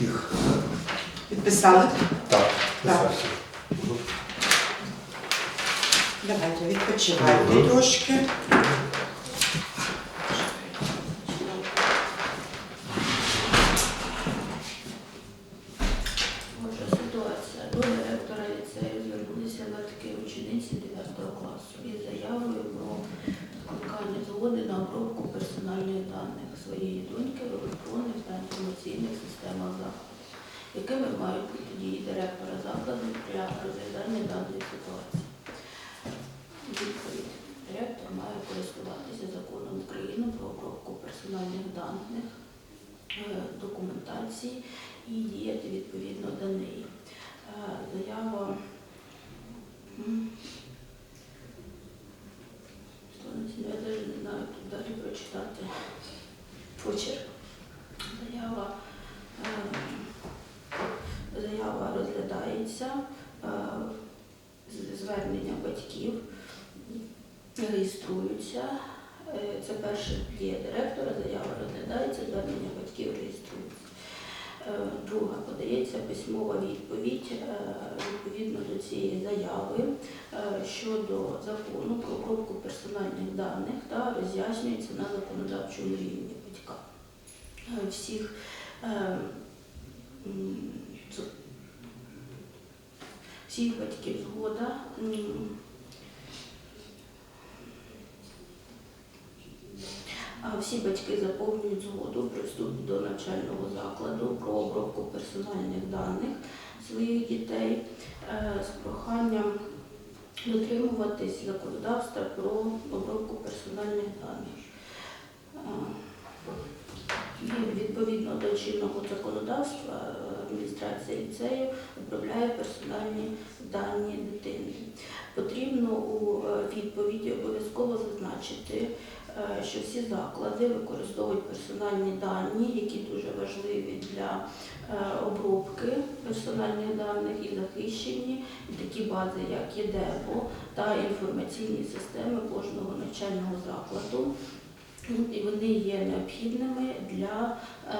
Успіх. Підписали? Так, підписався. Давайте відпочивайте трошки. Отже, ситуація. До директора ліцею звернулися батьки учениці 9 класу із заявою про скликання згоди на обробку персональних даних своєї доньки в електронних та інформаційних системах закладу, якими мають бути дії директора закладу для розв'язання даної ситуації. Відповідь. Директор має користуватися законом України про обробку персональних даних, е, документації і діяти відповідно до неї. Е, Заява я навіть не знаю, тут далі прочитати почерк. Заява, е, заява розглядається, звернення батьків реєструються. Це перша дія директора, заява розглядається, звернення батьків реєструються. Е, Друга подається письмова відповідь е, відповідно до цієї заяви е, щодо закону про обробку персональних даних та роз'яснюється на законодавчому рівні батька. Е, Всіх всіх батьків згода. А Всі батьки заповнюють згоду при вступі до навчального закладу про обробку персональних даних своїх дітей е, з проханням дотримуватись законодавства про обробку персональних даних. Е, І відповідно до чинного законодавства адміністрація ліцею обробляє персональні дані дитини. Потрібно у е, відповіді обов'язково зазначити, що всі заклади використовують персональні дані, які дуже важливі для е, обробки персональних даних і захищені, і такі бази, як ЄДЕПО та інформаційні системи кожного навчального закладу. І вони є необхідними для е,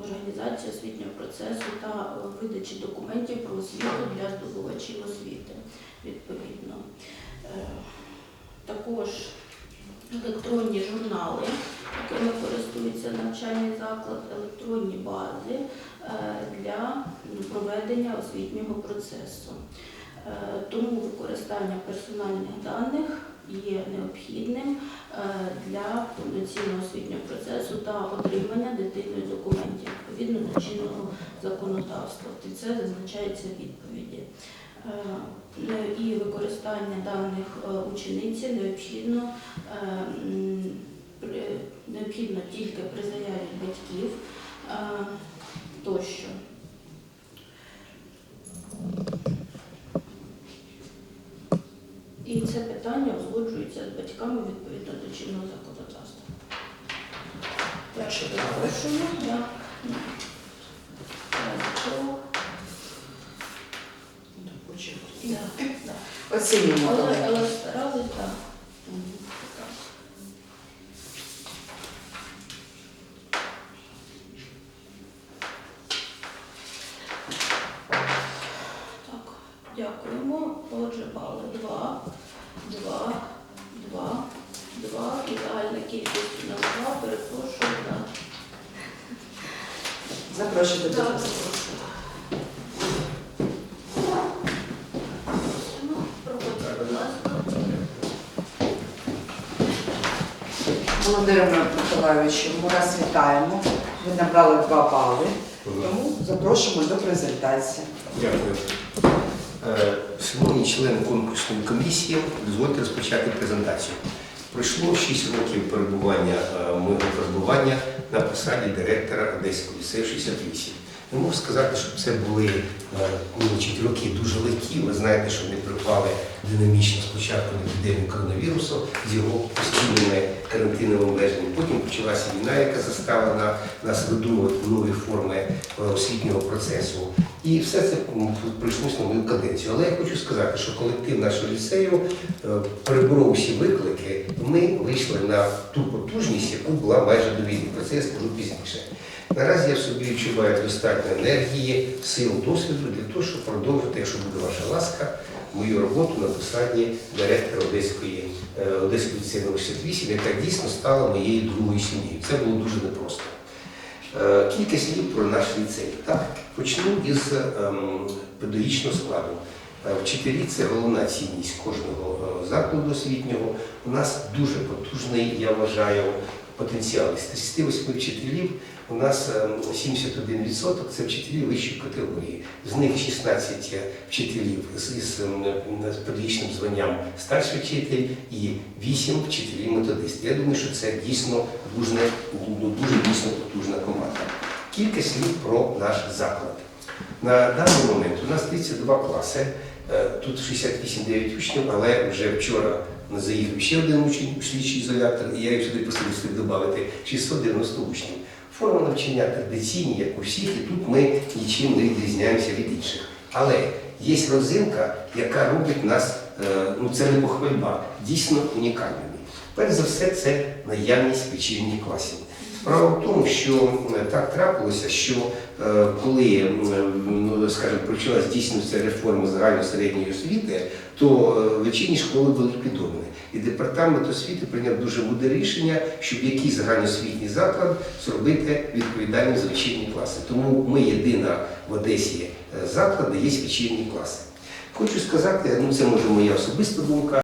організації освітнього процесу та е, видачі документів про освіту для здобувачів освіти відповідно. Е, Також електронні журнали, якими користується навчальний заклад, електронні бази е, для проведення освітнього процесу. Е, Тому використання персональних даних є необхідним е, для повноцінного освітнього процесу та отримання дитиною документів відповідно до чинного законодавства. Це зазначається відповіді. Е, І використання даних е, учениці необхідно, е, необхідно тільки при заяві батьків тощо. І це питання узгоджується з батьками відповідно до чинного законодавства. Перше запрошую. Оцінюємо. Але, але старались, так. Так, дякуємо. Отже, бали 2, 2, 2, 2. І загальна кількість на 2. Перепрошую, да. Запрошуйте до Так, нас. Володимир Миколайовичу, ми вас вітаємо. Ви набрали два бали, тому запрошуємо до презентації. Дякую. Сьогодні Шановні члени конкурсної комісії, дозвольте розпочати презентацію. Пройшло 6 років перебування е, мого перебування на посаді директора Одеського ліцею 68. Не можу сказати, що це були е, значить, роки дуже легкі. Ви знаєте, що вони припали динамічно спочатку на епідемію коронавірусу з його постійними карантинними обмеженнями. Потім почалася війна, яка заставила нас видумувати нові форми е, освітнього процесу. І все це прийшлося на мою каденцію. Але я хочу сказати, що колектив нашого ліцею е, переборов усі виклики. Ми вийшли на ту потужність, яку була майже до війни. Про це я скажу пізніше. Наразі я в собі відчуваю достатньо енергії, сил, досвіду для того, щоб продовжити, якщо буде ваша ласка, мою роботу на посаді директора Одеської е, Одеської ліцею 68, яка дійсно стала моєю другою сім'єю. Це було дуже непросто. Е, Кілька слів про наш ліцей. Так? Почну із ем, педагогічного складу. Е, Вчителі це головна цінність кожного закладу освітнього. У нас дуже потужний, я вважаю, потенціал. Із 38 вчителів у нас ем, 71% це вчителі вищої категорії. З них 16 вчителів з, ем, педагогічним званням старший вчитель і 8 вчителів методистів. Я думаю, що це дійсно дуже, ну, дуже дійсно потужна команда. Кілька слів про наш заклад. На даний момент у нас 32 класи, е, тут 68-9 учнів, але вже вчора заїхав ще один учень у слідчий ізолятор, і я їх сюди встиг додати 690 учнів. Форма навчання традиційні, як у всіх, і тут ми нічим не відрізняємося від інших. Але є розинка, яка робить нас, е, ну це не похвальба, дійсно унікальними. Перш за все, це наявність вечірніх класів. Справа в тому, що е, так трапилося, що е, коли, е, ну, скажімо, почалась здійснюватися реформа загальної середньої освіти, то вечірні школи були ліквідовані. І департамент освіти прийняв дуже мудре рішення, щоб якийсь загальноосвітній заклад зробити відповідальним за вечірні класи. Тому ми єдина в Одесі заклад, де є вечірні класи. Хочу сказати, ну це може моя особиста думка,